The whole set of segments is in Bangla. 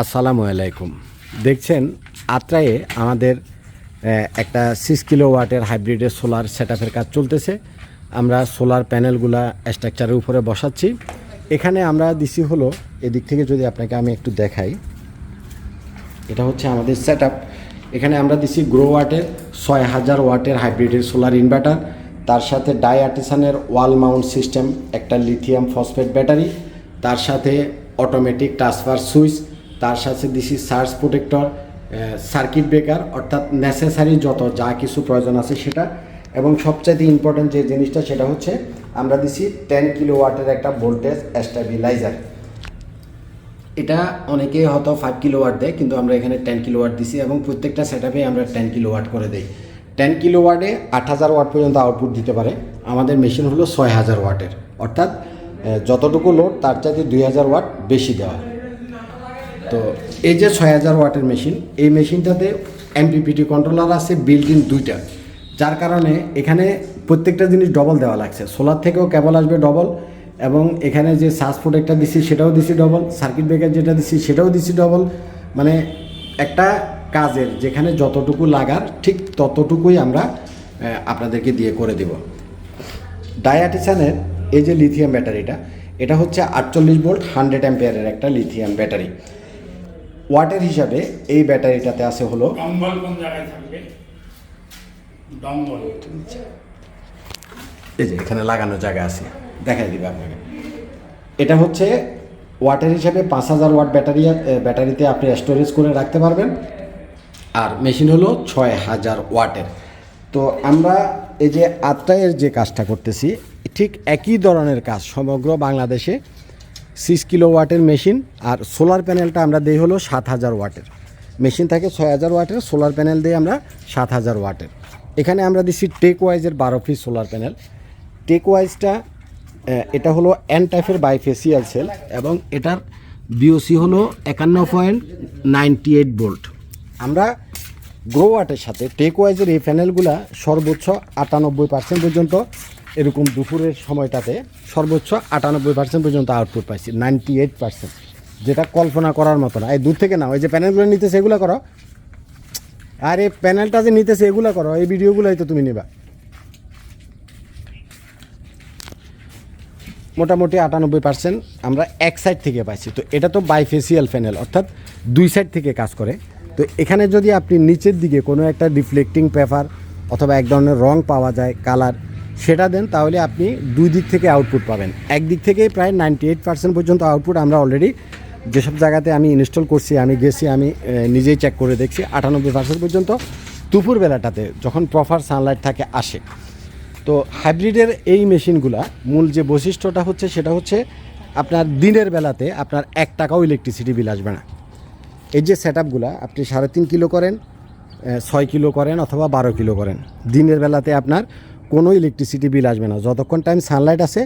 আসসালামু আলাইকুম। দেখছেন, আত্রায়ে আমাদের একটা সিক্স কিলো ওয়াটের হাইব্রিডের সোলার সেট কাজ চলতেছে। আমরা সোলার প্যানেলগুলা স্ট্রাকচারের উপরে বসাচ্ছি। এখানে আমরা দিছি হলো, এদিক থেকে যদি আপনাকে আমি একটু দেখাই। এটা হচ্ছে আমাদের সেট এখানে আমরা দিছি গ্রো ওয়াটের ছয় হাজার ওয়াটের হাইব্রিডের সোলার ইনভার্টার তার সাথে ডাই আর্টিসানের ওয়াল মাউন্ট সিস্টেম একটা লিথিয়াম ফসফেট ব্যাটারি তার সাথে অটোমেটিক ট্রান্সফার সুইচ তার সাথে দিছি সার্চ প্রোটেক্টর সার্কিট ব্রেকার অর্থাৎ নেসেসারি যত যা কিছু প্রয়োজন আছে সেটা। এবং সবচাইতে ইম্পর্ট্যান্ট যে জিনিসটা সেটা হচ্ছে আমরা দিছি টেন কিলো ওয়াটের একটা ভোল্টেজ স্টেবিলাইজার এটা অনেকে হয়তো ফাইভ কিলো ওয়াট দেয়, কিন্তু আমরা এখানে টেন কিলো ওয়াট দিছি এবং প্রত্যেকটা সেট আমরা টেন কিলো ওয়াট করে দিই। টেন কিলো ওয়াটে আট হাজার ওয়াট পর্যন্ত আউটপুট দিতে পারে। আমাদের মেশিন হলো ছয় হাজার ওয়াটের অর্থাৎ যতটুকু লোড তার চাইতে দুই হাজার ওয়াট বেশি দেওয়া তো এই যে ছয় হাজার ওয়াটের মেশিন, এই মেশিনটাতে এমপিপিটি কন্ট্রোলার আছে বিল্ট ইন দুইটা। যার কারণে এখানে প্রত্যেকটা জিনিস ডবল দেওয়া লাগছে। সোলার থেকেও কেবল আসবে ডবল এবং এখানে যে সার্চ প্রোটেক্টটা দিছি, সেটাও দিছি ডবল সার্কিট ব্রেকার যেটা দিছি, সেটাও দিছি ডবল মানে একটা কাজের যেখানে যতটুকু লাগার, ঠিক ততটুকুই আমরা আপনাদেরকে দিয়ে করে দেব। ডায়াটিসানের এই যে লিথিয়াম ব্যাটারিটা এটা হচ্ছে আটচল্লিশ ভোল্ট হান্ড্রেড অ্যাম্পিয়ারের একটা লিথিয়াম ব্যাটারি ওয়াটের হিসাবে এই ব্যাটারিটাতে আছে হলো ডম্বল কোন জায়গায় থাকবে? ডম্বল এই যে এখানে লাগানো জায়গা আছে। দেখাই দিবে আপনাকে। এটা হচ্ছে ওয়াটের হিসাবে পাঁচ হাজার ওয়াট ব্যাটারি ব্যাটারিতে আপনি স্টোরেজ করে রাখতে পারবেন। আর মেশিন হলো ছয় হাজার ওয়াটের। তো আমরা এই যে আত্রায়ের যে কাজটা করতেছি ঠিক একই ধরনের কাজ সমগ্র বাংলাদেশে সিক্স কিলো ওয়াটের মেশিন আর সোলার প্যানেলটা আমরা দিই হলো সাত হাজার ওয়াটের মেশিন থাকে ছয় হাজার ওয়াটের সোলার প্যানেল দিই আমরা সাত হাজার ওয়াটের এখানে আমরা দিচ্ছি টেক ওয়াইজের বারো পিস সোলার প্যানেল টেক ওয়াইজটা এটা হলো এন টাইপের বাইফেসিয়াল সেল এবং এটার বিওসি হলো একান্ন পয়েন্ট নাইনটি এইট ভোল্ট আমরা গ্রো ওয়াটের সাথে টেক ওয়াইজের এই প্যানেলগুলা সর্বোচ্চ আটানব্বই পার্সেন্ট পর্যন্ত এরকম দুপুরের সময়টাতে সর্বোচ্চ আটানব্বই পার্সেন্ট পর্যন্ত আউটপুট পাইছি নাইনটি এইট পার্সেন্ট যেটা কল্পনা করার মতো না। এই দূর থেকে না ওই যে প্যানেলগুলো নিতেছে, এগুলো করো। আর এই প্যানেলটা যে নিতেছে, এগুলো করো। এই ভিডিওগুলোই তো তুমি নিবা। মোটামুটি আটানব্বই পার্সেন্ট আমরা এক সাইড থেকে পাইছি। তো এটা তো বাইফেসিয়াল প্যানেল অর্থাৎ দুই সাইড থেকে কাজ করে। তো এখানে যদি আপনি নিচের দিকে কোনো একটা রিফ্লেক্টিং পেপার অথবা এক ধরনের রং পাওয়া যায় কালার সেটা দেন, তাহলে আপনি দুই দিক থেকে আউটপুট পাবেন। একদিক থেকেই প্রায় নাইনটি এইট পার্সেন্ট পর্যন্ত আউটপুট আমরা অলরেডি যেসব জায়গাতে আমি ইনস্টল করছি, আমি গেছি, আমি নিজেই চেক করে দেখছি, আটানব্বই পার্সেন্ট পর্যন্ত দুপুরবেলাটাতে যখন প্রপার সানলাইট থাকে, আসে। তো হাইব্রিডের এই মেশিনগুলা মূল যে বৈশিষ্ট্যটা হচ্ছে, সেটা হচ্ছে আপনার দিনের বেলাতে আপনার এক টাকাও ইলেকট্রিসিটি বিল আসবে না। এই যে সেট আপনি সাড়ে তিন কিলো করেন ছয় কিলো করেন অথবা বারো কিলো করেন। দিনের বেলাতে আপনার কোনো ইলেকট্রিসিটি বিল আসবে না। যতক্ষণ টাইম সানলাইট আছে,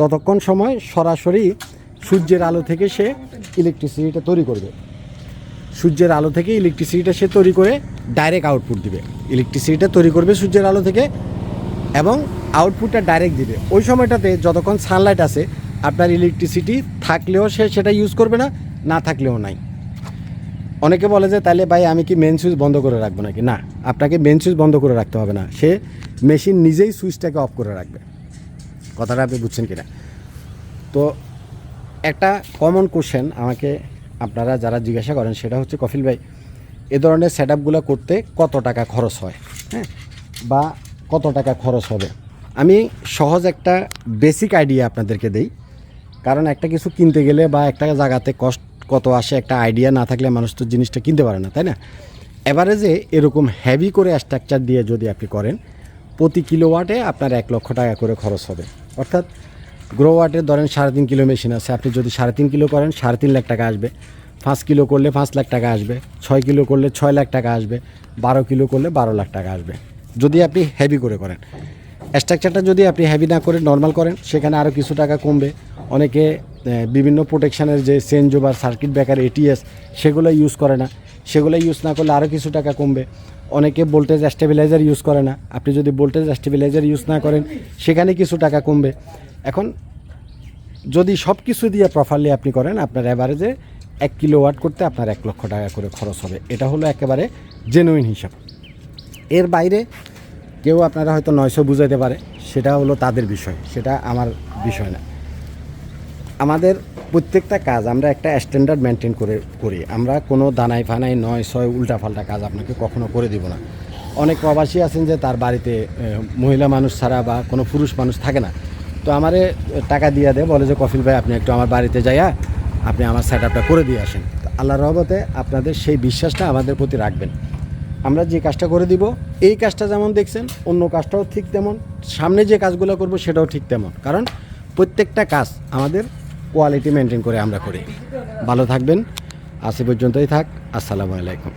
ততক্ষণ সময় সরাসরি সূর্যের আলো থেকে সে ইলেকট্রিসিটিটা তৈরি করবে। সূর্যের আলো থেকে ইলেকট্রিসিটিটা সে তৈরি করে ডাইরেক্ট আউটপুট দিবে। ইলেকট্রিসিটিটা তৈরি করবে সূর্যের আলো থেকে এবং আউটপুটটা ডাইরেক্ট দিবে। ওই সময়টাতে যতক্ষণ সানলাইট আছে, আপনার ইলেকট্রিসিটি থাকলেও সে সেটা ইউজ করবে না না থাকলেও নাই। অনেকে বলে যে তাহলে ভাই আমি কি মেন সুইচ বন্ধ করে রাখব নাকি? না, আপনাকে মেন সুইচ বন্ধ করে রাখতে হবে না। সে মেশিন নিজেই সুইচটাকে অফ করে রাখবে। কথাটা আপনি বুঝছেন কিনা? তো একটা কমন কোশ্চেন আমাকে আপনারা যারা জিজ্ঞাসা করেন, সেটা হচ্ছে, কফিল ভাই, এ ধরনের সেট করতে কত টাকা খরচ হয়? হ্যাঁ বা কত টাকা খরচ হবে? আমি সহজ একটা বেসিক আইডিয়া আপনাদেরকে দেই। কারণ একটা কিছু কিনতে গেলে বা একটা জায়গাতে কষ্ট কত আসে একটা আইডিয়া না থাকলে মানুষ তো জিনিসটা কিনতে পারে না, তাই না? এভারেজে এরকম হেভি করে স্ট্রাকচার দিয়ে যদি আপনি করেন, প্রতি কিলোওয়াটে আপনার এক লক্ষ টাকা করে খরচ হবে। অর্থাৎ গ্রো ওয়াটের ধরেন সাড়ে তিন কিলো মেশিন আছে, আপনি যদি সাড়ে তিন কিলো করেন, সাড়ে তিন লাখ টাকা আসবে। পাঁচ কিলো করলে পাঁচ লাখ টাকা আসবে, ছয় কিলো করলে ছয় লাখ টাকা আসবে, বারো কিলো করলে বারো লাখ টাকা আসবে। যদি আপনি হেভি করে করেন। স্ট্রাকচারটা যদি আপনি হেভি না করে নর্মাল করেন, সেখানে আরও কিছু টাকা কমবে। অনেকে বিভিন্ন প্রোটেকশানের যে সেন্ট ওভার সার্কিট ব্রেকার এটিএস সেগুলো ইউজ করে না। সেগুলো ইউজ না করলে আরও কিছু টাকা কমবে। অনেকে ভোল্টেজ স্টেবিলাইজার ইউজ করে না। আপনি যদি ভোল্টেজ স্টেবিলাইজার ইউজ না করেন, সেখানে কিছু টাকা কমবে। এখন যদি সব কিছু দিয়ে প্রপারলি আপনি করেন, আপনার অ্যাভারেজে এক কিলো ওয়াট করতে আপনার এক লক্ষ টাকা করে খরচ হবে। এটা হলো একেবারে জেনুইন হিসাব। এর বাইরে কেউ আপনারা হয়তো নয়শো বুঝাইতে পারে। সেটা হলো তাদের বিষয়। সেটা আমার বিষয় না। আমাদের প্রত্যেকটা কাজ আমরা একটা স্ট্যান্ডার্ড মেনটেন করে করি। আমরা কোনো দানাই ফানাই নয়, ছয় উল্টাপাল্টা কাজ আপনাকে কখনো করে দিব না। অনেক প্রবাসী আছেন যে তার বাড়িতে মহিলা মানুষ ছাড়া বা কোনো পুরুষ মানুষ থাকে না। তো আমারে টাকা দিয়ে দেয়, বলে যে, কফিল ভাই, আপনি একটু আমার বাড়িতে যাইয়া আপনি আমার সেট আপটা করে দিয়ে আসেন। আল্লাহ রহমতে আপনাদের সেই বিশ্বাসটা আমাদের প্রতি রাখবেন। আমরা যে কাজটা করে দিব, এই কাজটা যেমন দেখছেন, অন্য কাজটাও ঠিক তেমন। সামনে যে কাজগুলো করব, সেটাও ঠিক তেমন। কারণ প্রত্যেকটা কাজ আমাদের কোয়ালিটি মেনটেন করে আমরা করি। ভালো থাকবেন আজ পর্যন্তই থাক আসসালামু আলাইকুম।